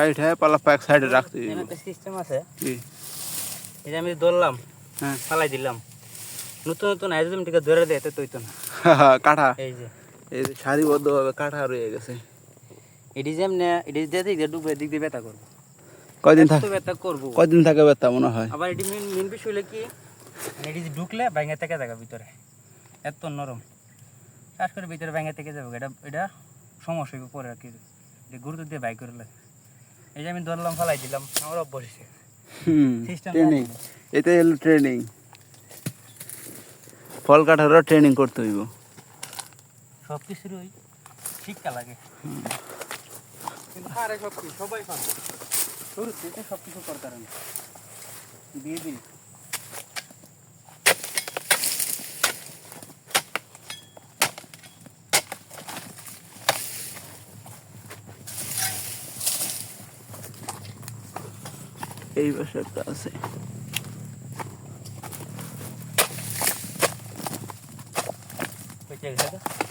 Kite হ্যাঁ সাইডে রাখতে এখানে একটা সিস্টেম আছে। কি? যে আমি ধরলাম হ্যাঁ। ফালাই দিলাম। নতুন নতুন টিকে ধরে দেয় তো তৈতো না। কাঠা এই যে। এই যে সারিবদ্ধভাবে কাঠা রয়ে গেছে। এটি যে এটি দিয়ে দিক দিয়ে ডুবে দিক দিয়ে ব্যথা করব। কয়দিন থাক ব্যথা করব। কয়দিন থাকে ব্যথা মনে হয়? আবার এটি মেন মেন বিষয় হলো কি মানে এটি যে ঢুকলে ব্যাঙে থেকে যাবে ভিতরে। এত নরম। শ্বাস করে ভিতরে ব্যাঙে থেকে যাবে। এটা এটা সমস্যা পরে আর কি। গুরুত্ব দিয়ে বাই করে লাগে এই যে আমি ধরলাম ফালাই দিলাম আমার অভ্যাস ট্রেনিং এটাই হলো ট্রেনিং ফল কাঠারও ট্রেনিং করতে হইব। সব কিছুর ওই শিক্ষা লাগে। সবাই পারে শুরু থেকে সব কিছু করতে পারে বিয়ে দিয়ে দিন। এই পাশে আছে Okay?